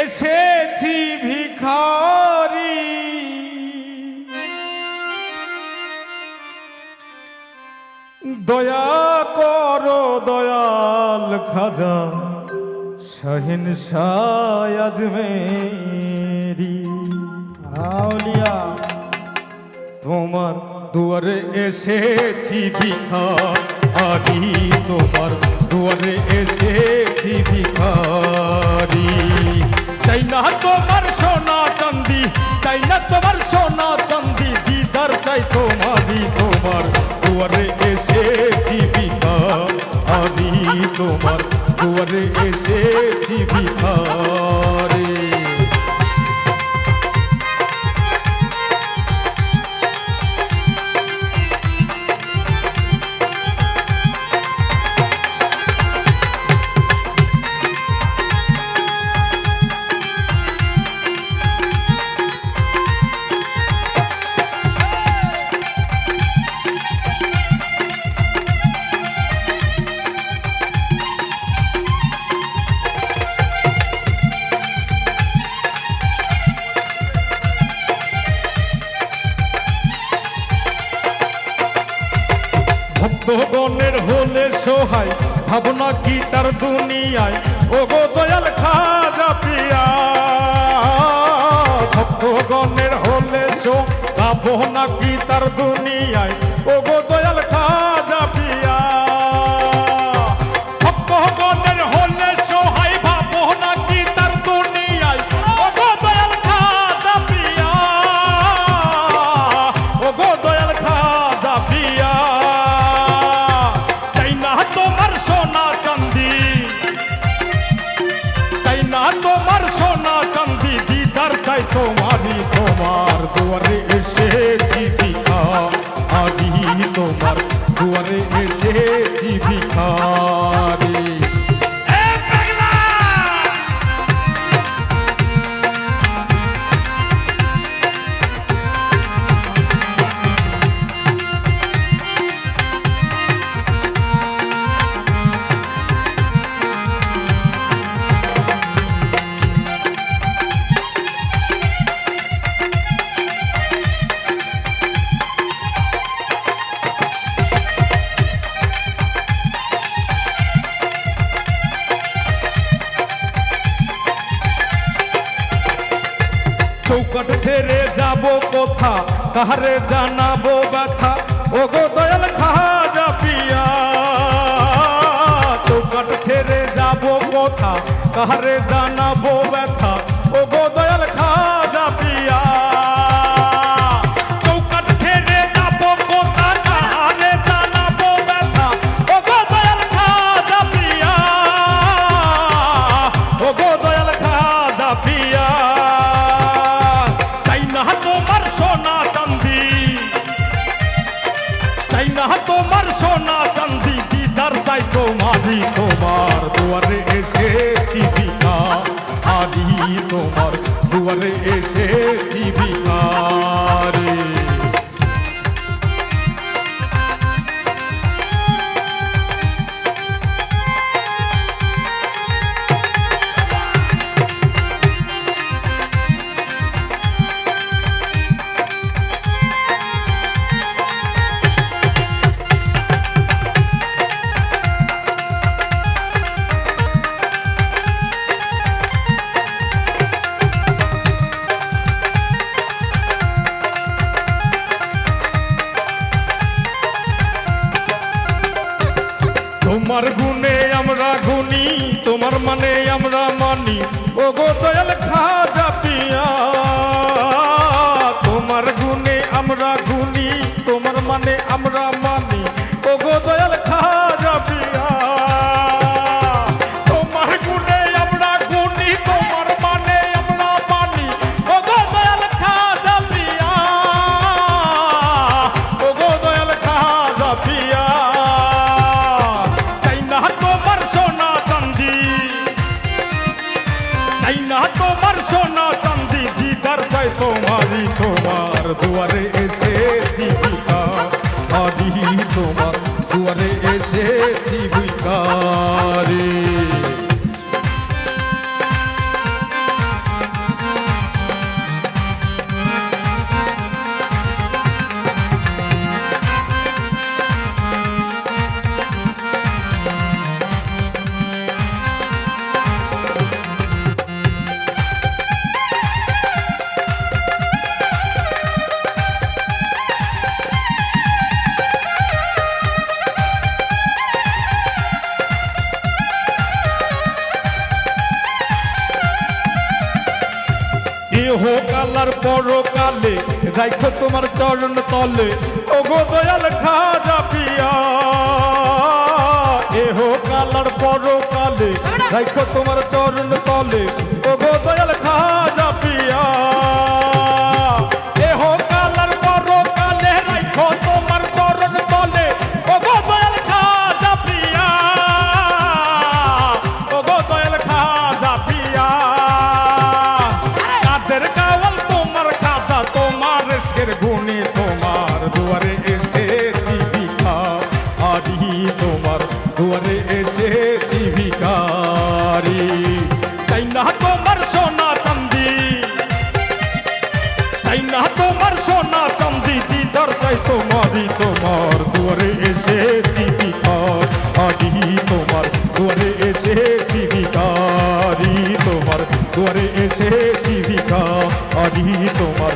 এসেছি ভিখারি। দয়া করো দয়াল খাজা শাহিন শায়াজ আউলিয়া। তোমার দুয়ারে এসেছি ভিখারি তোমার দুয়ারে এসেছি চাই না তোমার সোনা চান্দি, চাই না তোমার সোনা চান্দি, দিদার চাই তোমারি তোমার। দুয়ারে এসেছি বিধা আমি তোমার। দুয়ারে এসেছি ভিখারি ভক্তগণের হলে সহায়, ভাবনা কি তার দুনিয়ায়? ও গো দয়াল খাজা প্রিয়া ভক্তগণের হলে সো ভাবনা কি তার দুনিয়ায়? চাই ছেড়ে যাব কোথা কাহারে জানাবো ব্যথা ও গো দয়াল খাজা পিয়া চৌকাট ছেড়ে যাব কোথা কাহারে জানাবো ব্যথা তোমারি তোমার দুয়ারে এসেছি তোমার গুনে আমরা গুনি তোমার মানে আমরা মানি। ও গো দয়াল খা পিয়া, তোমার গুনে আমরা গুনি তোমারই তোমার দুয়ারে এসেছি কালার পরকালে রাইখো তোমার চরণ তলে। ও গো দয়াল খাজা পিয়া এহো কালার পরকালে রাইখো তোমার চরণ তলে। তোমার রেস্কের গুণে তোমার দুয়ারে এসেছি ভিখা আদি তোমার দুয়ারে এসেছি ভিখারি। তাই না তোমার সোনা চান্দি। তাই না তোমার সোনা চান্দি। দিদার চাই তোমারই তোমার। তোমার দুয়ারে এসেছি ভিখারি তোমার